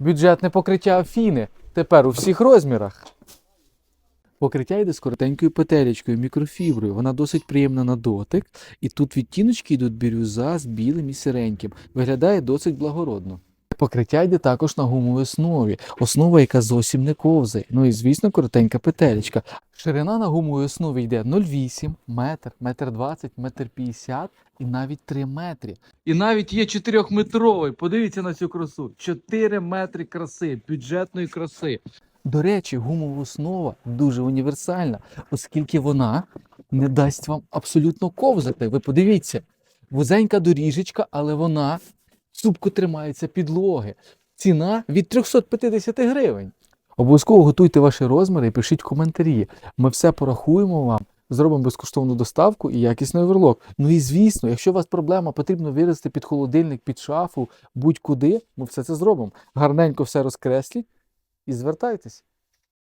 Бюджетне покриття Афіни. Тепер у всіх розмірах. Покриття йде з коротенькою петелечкою, мікрофіброю. Вона досить приємна на дотик. І тут відтіночки йдуть бірюза з білим і сиреньким. Виглядає досить благородно. Покриття йде також на гумовій основі, основа, яка зовсім не ковзає. Ну і звісно, коротенька петелечка. Ширина на гумовій основі йде 0,8, метр, метр 20, метр 50 і навіть 3 метри. І навіть є 4-метровий. Подивіться на цю красу. 4 метри краси, бюджетної краси. До речі, гумова основа дуже універсальна, оскільки вона не дасть вам абсолютно ковзати. Ви подивіться, вузенька доріжечка, але вона цупко тримається підлоги. Ціна від 350 гривень. Обов'язково готуйте ваші розміри і пишіть коментарі. Ми все порахуємо вам, зробимо безкоштовну доставку і якісний оверлок. Ну і звісно, якщо у вас проблема, потрібно вирізати під холодильник, під шафу, будь-куди, ми все це зробимо. Гарненько все розкресліть і звертайтесь.